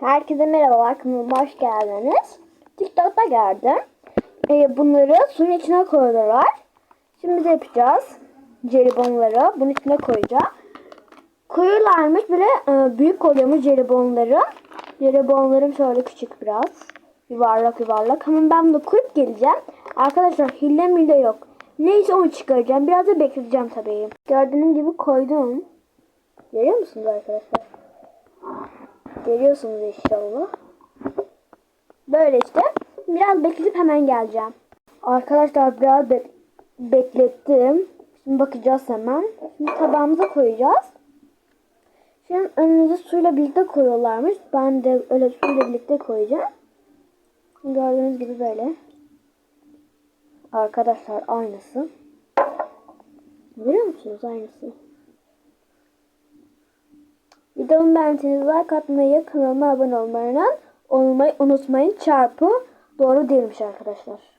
Herkese merhabalar hoş geldiniz. TikTok'ta gördüm. Ee, bunları suyun içine koyuyorlar. Şimdi biz yapacağız. Jelibonları bunun içine koyacağım. Koyularmış böyle e, büyük oluyormuş jelibonları. Jelibonlarım şöyle küçük biraz. Yuvarlak yuvarlak. Hemen ben bunu koyup geleceğim. Arkadaşlar hile mille yok. Neyse onu çıkaracağım. Biraz da bekleteceğim tabii. Gördüğünüz gibi koydum. Görüyor musunuz arkadaşlar? Görüyorsunuz inşallah. Böyle işte. Biraz bekletip hemen geleceğim. Arkadaşlar biraz be- beklettim. Şimdi bakacağız hemen. Şimdi tabağımıza koyacağız. Şimdi önünüze suyla birlikte koyuyorlarmış. Ben de öyle suyla birlikte koyacağım. Gördüğünüz gibi böyle. Arkadaşlar aynısı. Görüyor musunuz aynısı? Videomu beğendiyseniz like atmayı, kanalıma abone olmayı, unutmayın. Çarpı doğru değilmiş arkadaşlar.